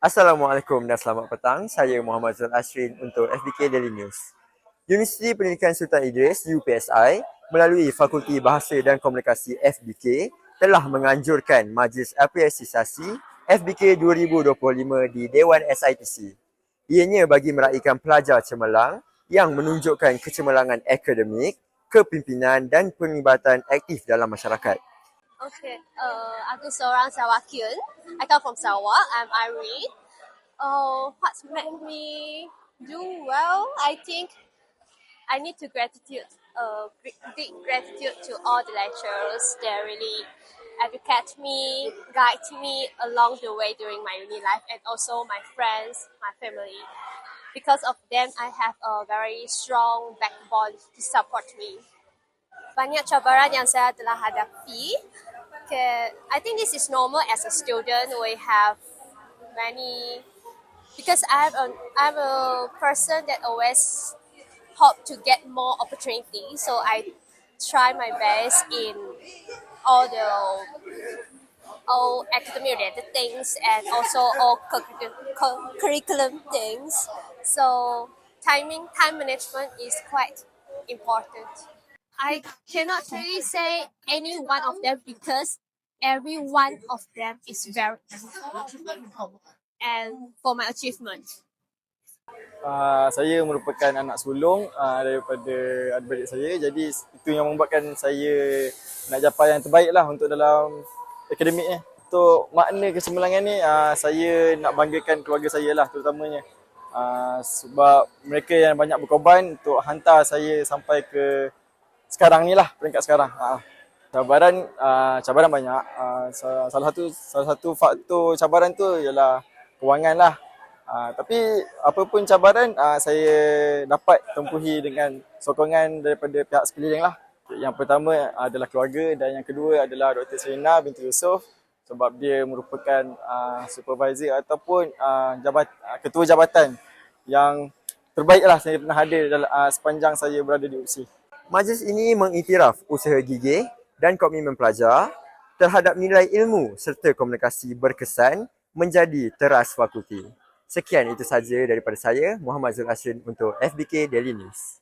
Assalamualaikum dan selamat petang. Saya Muhammad Zul Ashrin untuk FBK Daily News. Universiti Pendidikan Sultan Idris UPSI melalui Fakulti Bahasa dan Komunikasi FBK telah menganjurkan Majlis Apresiasi FBK 2025 di Dewan SITC. Ianya bagi meraihkan pelajar cemerlang yang menunjukkan kecemerlangan akademik, kepimpinan dan penglibatan aktif dalam masyarakat. Okay, uh, aku seorang Sawakian. I come from Sarawak. I'm Irene. Uh, what made me do well? I think I need to gratitude, uh, big gratitude to all the lecturers. They really educate me, guide me along the way during my uni life, and also my friends, my family. Because of them, I have a very strong backbone to support me. banyak cabaran yang saya telah hadapi. Okay, I think this is normal as a student. We have many because I'm a I'm a person that always hope to get more opportunities. So I try my best in all the all academic related things and also all curriculum things. So timing time management is quite important. I cannot really say any one of them because every one of them is very important for my achievement. Uh, saya merupakan anak sulung uh, daripada adik-beradik saya. Jadi itu yang membuatkan saya nak capai yang terbaik lah untuk dalam akademik ni. Untuk makna kecemerlangan ni, uh, saya nak banggakan keluarga saya lah terutamanya. Uh, sebab mereka yang banyak berkorban untuk hantar saya sampai ke sekarang ni lah, peringkat sekarang. Uh, cabaran, uh, cabaran banyak. Uh, salah satu salah satu faktor cabaran tu ialah kewangan lah. Uh, tapi apapun cabaran uh, saya dapat tempuhi dengan sokongan daripada pihak sekeliling lah. Yang pertama adalah keluarga dan yang kedua adalah Dr. Serena binti Yusof sebab dia merupakan uh, supervisor ataupun uh, jabat, uh, ketua jabatan yang terbaik lah saya pernah hadir dalam, uh, sepanjang saya berada di UPSI. Majlis ini mengiktiraf usaha gigih dan komitmen pelajar terhadap nilai ilmu serta komunikasi berkesan menjadi teras fakulti. Sekian itu saja daripada saya, Muhammad Zul Ashrin untuk FBK Daily News.